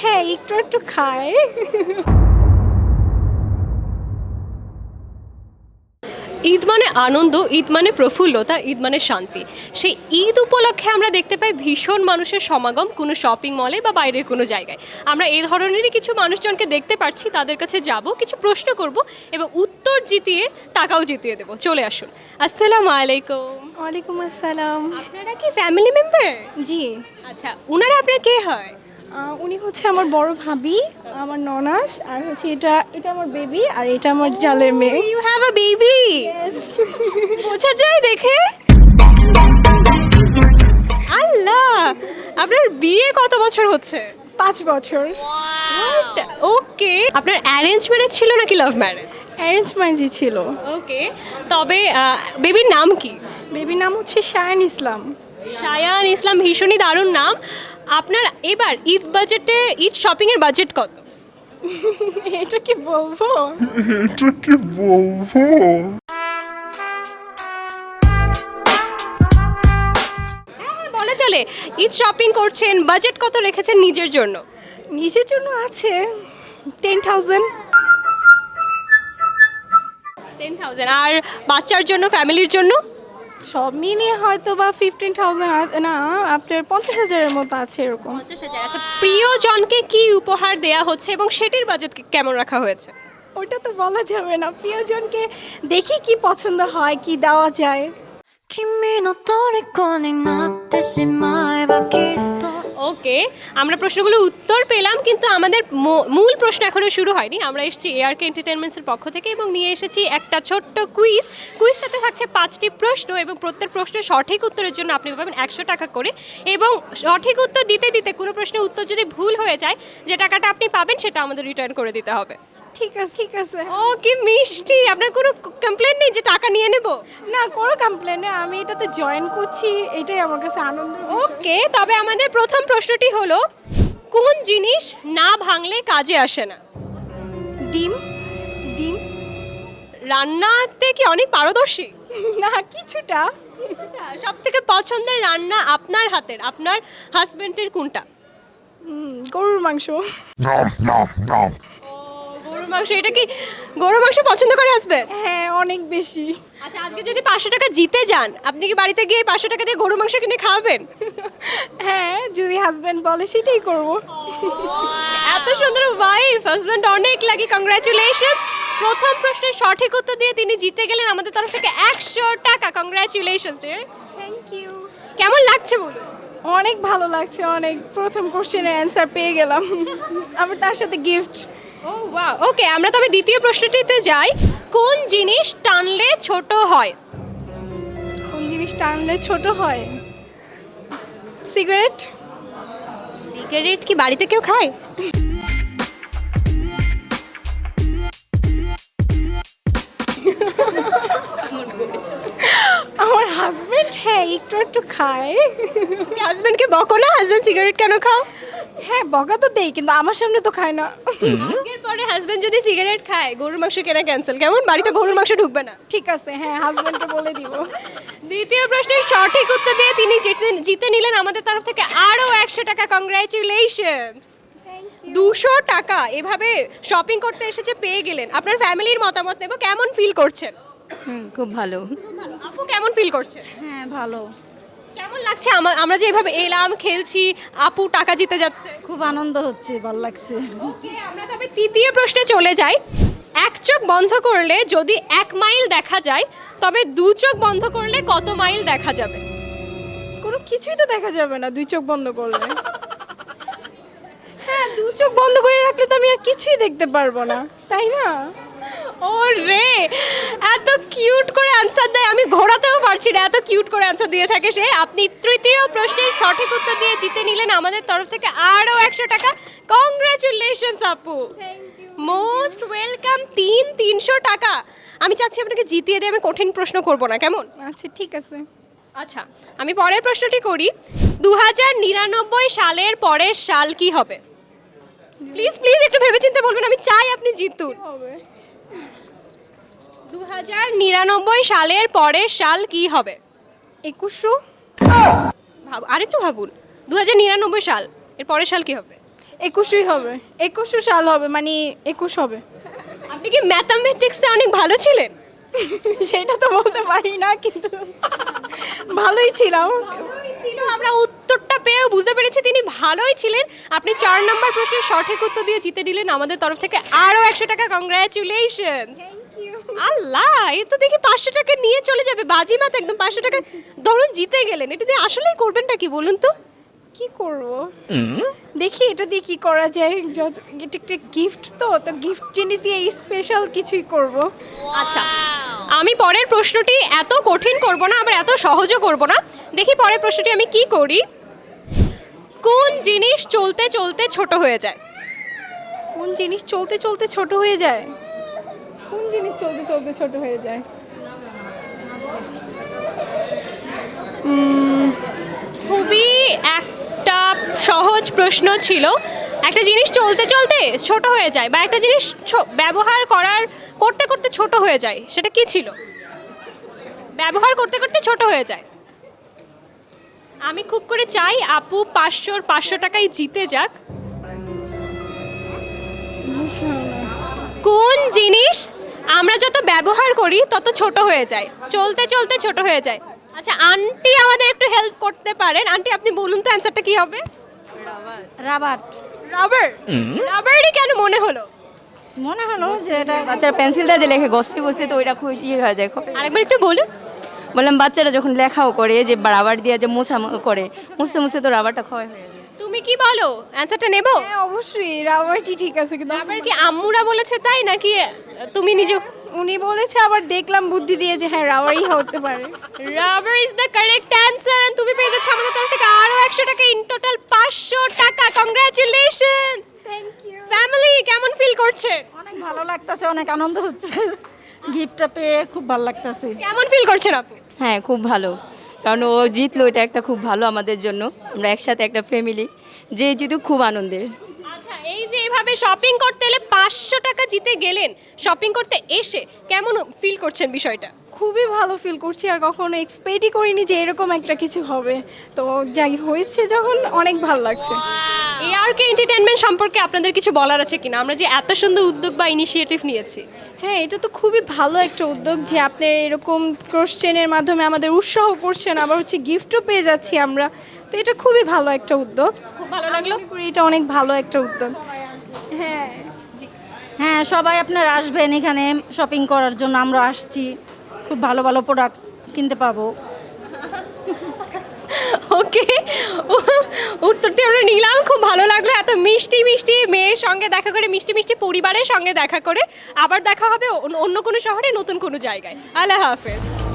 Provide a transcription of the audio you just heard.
হ্যাঁ একটু একটু খায় ঈদ মানে আনন্দ ঈদ মানে প্রফুল্লতা ঈদ মানে শান্তি। সেই ঈদ উপলক্ষে আমরা দেখতে পাই ভীষণ মানুষের সমাগম কোনো শপিং মলে বা বাইরের কোনো জায়গায়। আমরা এই ধরনেরই কিছু মানুষজনকে দেখতে পাচ্ছি তাদের কাছে যাব কিছু প্রশ্ন করব এবং উত্তর জিতিয়ে টাকাও জিতিয়ে দেবো। চলে আসুন। আসসালামু আলাইকুম। ওয়ালাইকুম আসসালাম। আপনারা কি ফ্যামিলি মেম্বার জি। আচ্ছা ওনারা আপনার কে হয়? উনি হচ্ছে আমার বড় ভাবি আমার ননাস আর হচ্ছে এটা এটা আমার বেবি আর এটা আমার জালের মেয়ে। ইউ হ্যাভ আ বেবি বোঝা যায় দেখে। আল্লাহ আপনার বিয়ে কত বছর হচ্ছে? পাঁচ বছর। ওকে আপনার অ্যারেঞ্জ ম্যারেজ ছিল নাকি লাভ ম্যারেজ অ্যারেঞ্জ ম্যারেজই ছিল। ওকে তবে বেবির নাম কি? বেবির নাম হচ্ছে শায়ান ইসলাম। শায়ান ইসলাম ভীষণই দারুণ নাম। আপনার এবার ঈদ বাজেটে ঈদ শপিং এর বাজেট কত? এটা কি বলব? এটা কি বলব? হ্যাঁ বলা চলে। ঈদ শপিং করছেন বাজেট কত রেখেছেন নিজের জন্য? নিজের জন্য আছে টেন থাউজেন্ড টেন থাউজেন্ড আর বাচ্চার জন্য ফ্যামিলির জন্য? সব মিলিয়ে হয়তো বা ফিফটিন থাউজেন্ড না আপনার পঞ্চাশ হাজারের মতো আছে এরকম পঞ্চাশ হাজার আচ্ছা প্রিয়জনকে কি উপহার দেয়া হচ্ছে এবং সেটির বাজেট কেমন রাখা হয়েছে ওইটা তো বলা যাবে না প্রিয়জনকে দেখি কি পছন্দ হয় কি দেওয়া যায় 君の虜になってしまえばきっと と ওকে আমরা প্রশ্নগুলোর উত্তর পেলাম, কিন্তু আমাদের মূল প্রশ্ন এখনও শুরু হয়নি। আমরা এসেছি এআরকে এন্টারটেনমেন্টসের পক্ষ থেকে এবং নিয়ে এসেছি একটা ছোট্ট কুইজ কুইজটাতে থাকছে পাঁচটি প্রশ্ন এবং প্রত্যেক প্রশ্নের সঠিক উত্তরের জন্য আপনি পাবেন একশো টাকা করে এবং সঠিক উত্তর দিতে দিতে কোনো প্রশ্নের উত্তর যদি ভুল হয়ে যায়, যে টাকাটা আপনি পাবেন সেটা আমাদের রিটার্ন করে দিতে হবে। ঠিক আছে ঠিক আছে। ও কি মিষ্টি। আপনার কোনো কমপ্লেন নেই যে টাকা নিয়ে নেব? না কোনো কমপ্লেন নেই। আমি এটাতে জয়েন করছি এটাই আমার কাছে আনন্দ। ওকে তবে আমাদের প্রথম প্রশ্নটি হলো কোন জিনিস না ভাঙলে কাজে আসে না? ডিম ডিম। রান্নাতে কি অনেক পারদর্শী? না কিছুটা। সব থেকে পছন্দের রান্না আপনার হাতের আপনার হাজবেন্ডের কোনটা? গরুর মাংস। গরুর মাংস এটা কি গরুর মাংস পছন্দ করে হাজবেন্ড হ্যাঁ অনেক বেশি। আচ্ছা আজকে যদি পাঁচশো টাকা জিতে যান আপনি কি বাড়িতে গিয়ে পাঁচশো টাকা দিয়ে গরুর মাংস কিনে খাওয়াবেন? হ্যাঁ যদি হাজবেন্ড বলে সেটাই করব। এত সুন্দর ওয়াইফ হাজবেন্ড অনেক লাগে কংগ্রাচুলেশন প্রথম প্রশ্নের সঠিক উত্তর দিয়ে তিনি জিতে গেলেন আমাদের তরফ থেকে একশো টাকা। কংগ্রাচুলেশন থ্যাংক ইউ কেমন লাগছে বলুন? অনেক ভালো লাগছে অনেক। প্রথম কোশ্চেনের অ্যান্সার পেয়ে গেলাম। আবার তার সাথে গিফট ও ওয়াও ওকে আমরা তবে দ্বিতীয় প্রশ্নটিতে যাই। কোন জিনিস টানলে ছোট হয়? কোন জিনিস টানলে ছোট হয়? সিগারেট সিগারেট কি বাড়িতে কেউ খায়? আমার হাজবেন্ড হ্যাঁ একটু একটু খায়। হাজবেন্ডকে বকো না হাজবেন্ড সিগারেট কেন খাও? হ্যাঁ বকা তো দেই কিন্তু আমার সামনে তো খায় না। আজকের পরে হাজবেন্ড যদি সিগারেট খায় গরুর মাংস কেনা ক্যান্সেল কেমন? বাড়িতে গরুর মাংস ঢুকবে না। ঠিক আছে হ্যাঁ হাজবেন্ডকে বলে দিব। দ্বিতীয় প্রশ্নের সঠিক উত্তর দিয়ে তিনি জিতে জিতে নিলেন আমাদের তরফ থেকে আরও একশো টাকা। কংগ্রাচুলেশন দুশো টাকা এভাবে শপিং করতে এসেছে পেয়ে গেলেন। আপনার ফ্যামিলির মতামত নেব কেমন ফিল করছেন? খুব ভালো। আপু কেমন ফিল করছে? হ্যাঁ ভালো। কেমন লাগছে? আমা- আমরা যে এভাবে এলাম খেলছি আপু টাকা জিতে যাচ্ছে। খুব আনন্দ হচ্ছে ভালো লাগছে। ওকে আমরা তবে তৃতীয় প্রশ্নে চলে যাই। এক চোখ বন্ধ করলে যদি এক মাইল দেখা যায় তবে দু চোখ বন্ধ করলে কত মাইল দেখা যাবে? কোনো কিছুই তো দেখা যাবে না দুই চোখ বন্ধ করলে। হ্যাঁ দু চোখ বন্ধ করে রাখলে তো আমি আর কিছুই দেখতে পারব না তাই না? ও রে এত কিউট করে অ্যান্সার দেয় আমি ঘোরাতেও পারছি না এত কিউট করে অ্যান্সার দিয়ে থাকে সে। আপনি তৃতীয় প্রশ্নের সঠিক উত্তর দিয়ে জিতে নিলেন আমাদের তরফ থেকে আরও একশো টাকা। কংগ্রাচুলেশনস আপু। মোস্ট ওয়েলকাম তিন তিনশো টাকা। আমি চাচ্ছি আপনাকে জিতিয়ে দিয়ে আমি কঠিন প্রশ্ন করব না কেমন? আচ্ছা ঠিক আছে। আচ্ছা আমি পরের প্রশ্নটি করি। দু হাজার নিরানব্বই সালের পরের সাল কি হবে? প্লিজ প্লিজ একটু ভেবেচিন্তে বলবেন আমি চাই আপনি জিতুন। দু হাজার নিরানব্বই সালের পরের সাল কি হবে? একুশশো? ভাব আরেকটু ভাবুন। দু হাজার নিরানব্বই সাল এর পরের সাল কি হবে? একুশই হবে। একুশো সাল হবে মানে একুশ হবে। আপনি কি ম্যাথামেটিক্সে অনেক ভালো ছিলেন? সেটা তো বলতে পারি না কিন্তু ভালোই ছিলাম। ছিল আমরা উত্তরটা পেয়ে বুঝতে পেরেছি তিনি ভালোই ছিলেন। আপনি চার নম্বর প্রশ্নের সঠিক উত্তর দিয়ে জিতে দিলেন আমাদের তরফ থেকে আরও একশো টাকা। কংগ্রাচুলেশন আল্লাহ এ তো দেখি পাঁচশো টাকা নিয়ে চলে যাবে। বাজি মাত একদম পাঁচশো টাকা। ধরুন জিতে গেলেন। এটা দিয়ে আসলেই করবেনটা কি বলুন তো? কি করব? দেখি এটা দিয়ে কি করা যায়। যত এটা একটা গিফট তো তো গিফট জিনিস দিয়ে স্পেশাল কিছুই করব। আচ্ছা আমি পরের প্রশ্নটি এত কঠিন করব না আবার এত সহজও করব না। দেখি পরের প্রশ্নটি আমি কি করি? কোন জিনিস চলতে চলতে ছোট হয়ে যায়? কোন জিনিস চলতে চলতে ছোট হয়ে যায়? কোন জিনিস চলতে চলতে ছোট হয়ে যায়? খুবই একটা সহজ প্রশ্ন ছিল। একটা জিনিস চলতে চলতে ছোট হয়ে যায় বা একটা জিনিস ব্যবহার করার করতে করতে ছোট হয়ে যায় সেটা কি ছিল? ব্যবহার করতে করতে ছোট হয়ে যায়। আমি খুব করে চাই আপু পাঁচশোর পাঁচশো টাকাই জিতে যাক। কোন জিনিস আমরা যত ব্যবহার করি তত ছোট হয়ে যায় চলতে চলতে ছোট হয়ে যায়। আচ্ছা আন্টি আমাদের একটু হেল্প করতে পারেন। আন্টি আপনি বলুন তো অ্যান্সারটা কি হবে? রাবার রাবার রাবারই কেন মনে হলো? মনে হলো যে এটা বাচ্চারা পেন্সিলটা যে লেখে গস্তি গস্তি তো ওইটা খুশি ইয়ে হয়ে যায় আরেকবার একটু বলুন। বললাম বাচ্চারা যখন লেখাও করে যে রাবার দিয়ে যে মোছা করে মুছতে মুছতে তো রাবারটা ক্ষয় হয়ে যায়। তুমি কি বলো? অ্যান্সারটা নেব? হ্যাঁ অবশ্যই রাবারটি ঠিক আছে কিন্তু রাবার কি আম্মুরা বলেছে তাই নাকি তুমি নিজে উনি বলেছে আবার দেখলাম বুদ্ধি দিয়ে যে হ্যাঁ রাবারই হতে পারে। Rubber is the correct answer and তুমি পেয়ে যাচ্ছ আমাদের তরফ থেকে আরও একশো টাকা ইন টোটাল পাঁচশো টাকা। কংগ্রাচুলেশন থ্যাংক ইউ ফ্যামিলি কেমন ফিল করছেন অনেক ভালো লাগতেছে অনেক আনন্দ হচ্ছে। গিফটটা পেয়ে খুব ভালো লাগতেছে। কেমন ফিল করছেন আপু? হ্যাঁ খুব ভালো। কারণ ও জিতলো এটা একটা খুব ভালো আমাদের জন্য। আমরা একসাথে একটা ফ্যামিলি যে জিতু খুব আনন্দের। আচ্ছা এই যে এভাবে শপিং করতে এলে পাঁচশো টাকা জিতে গেলেন শপিং করতে এসে কেমন ফিল করছেন বিষয়টা? খুবই ভালো ফিল করছি আর কখনো এক্সপেক্টই করিনি যে এরকম একটা কিছু হবে। তো যাই হয়েছে যখন অনেক ভালো লাগছে। এআরকে এন্টারটেনমেন্ট সম্পর্কে আপনাদের কিছু বলার আছে কিনা? আমরা যে এত সুন্দর উদ্যোগ বা ইনিশিয়েটিভ নিয়েছি। হ্যাঁ এটা তো খুবই ভালো একটা উদ্যোগ যে আপনি এরকম কোশ্চেনের মাধ্যমে আমাদের উৎসাহ করছেন আবার হচ্ছে গিফটও পেয়ে যাচ্ছি আমরা। তো এটা খুবই ভালো একটা উদ্যোগ। খুব ভালো লাগল? এটা অনেক ভালো একটা উদ্যোগ। হ্যাঁ। হ্যাঁ সবাই আপনারা আসবেন এখানে শপিং করার জন্য আমরা আসছি। খুব ভালো ভালো প্রোডাক্ট কিনতে পাবো। ওকে। উত্তরটি আমরা নিলাম। খুব ভালো লাগল এত মিষ্টি মিষ্টি মেয়ের সঙ্গে দেখা করে, মিষ্টি মিষ্টি পরিবারের সঙ্গে দেখা করে। আবার দেখা হবে অন্য- কোনো শহরে, নতুন কোনো জায়গায়। আল্লাহ হাফেজ।